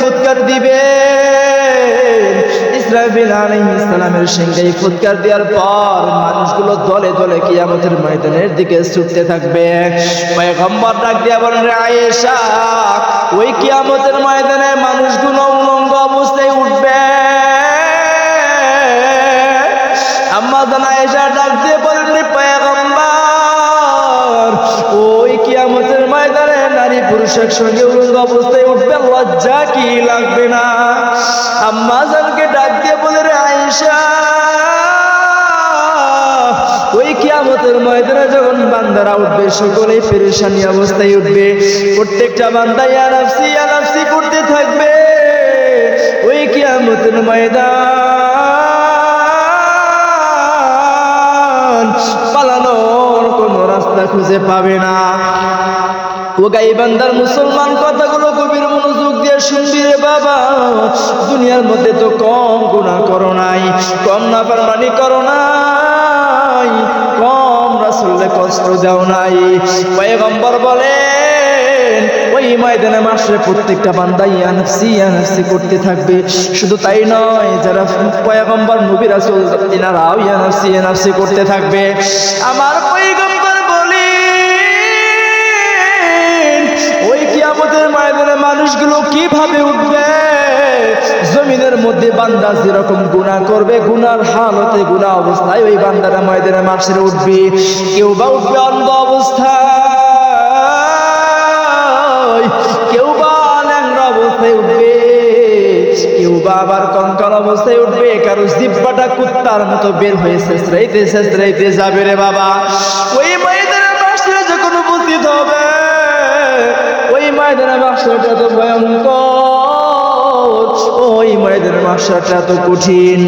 ফুৎকার দিবে। ইসরাফিল ফুৎকার দেওয়ার পর মানুষগুলো দলে দলে কিয়ামতের ময়দানের দিকে ছুটতে থাকবে। পয়গম্বর ডাক বলেন আয়েশা, ওই কিয়ামতের ময়দানে মানুষগুলো উলঙ্গ অবস্থায় উঠবে। আম্মা আয়েশা ডাক দিয়ে বলেন পয়গম্বর পুরুষ একসঙ্গে উলঙ্গ অবস্থায় উঠবে, লজ্জা কি লাগবে না? আম্মা জানকে ডাক দিয়ে বলে, রে আয়েশা, ওই কিয়ামতের ময়দানে যখন বান্দারা উঠবে, সকলেই পেরেশানি অবস্থায় উঠবে। প্রত্যেকটা বান্দা, ইয়া নাফসি ইয়া নাফসি করতে থাকবে। ওই কিয়ামতের ময়দান পালানোর কোনো রাস্তা খুঁজে পাবে না। ও গাই বান্দার মুসলমান কথাগুলো গভীর মনোযোগ দিয়ে শুনবি রে বাবা। দুনিয়ার মধ্যে তো কম গুণা করো নাই, কম না পারমানি করো নাই, কম রাসুললে কষ্ট দাও নাই। পয়গম্বর বলেন, ওই ময়দানে মাসে প্রত্যেকটা বান্দা ইয়ানফসি ইয়ানফসি করতে থাকবে। শুধু তাই নয়, যারা পয়গম্বর, নবী রাসুল, তিনারাও ইয়ানফসি ইয়ানফসি করতে থাকবে। আমার মানুষগুলো কীভাবে উঠবে? জমিনের মধ্যে বান্দা যেরকম গুনাহ করবে গুনার হালতে গুনাহ অবস্থায় ওই বান্দারা ময়দানে মাসের উঠবে। কেউ বা উঠবে অন্ধ অবস্থায়, কেউ বা অবস্থায় উঠবে, কেউ বা আবার কঙ্কাল অবস্থায় উঠবে, কারও জিব্বাটা কুত্তার মতো বের হয়ে শেষরাইতে শেষরাইতে যাবে রে বাবা। ওই ময়দানের মাসে যখন উপস্থিত হবে ময়দানের মাসটা তো ভয়ঙ্কর। ওই ময়দানের মাসটা তো কঠিন।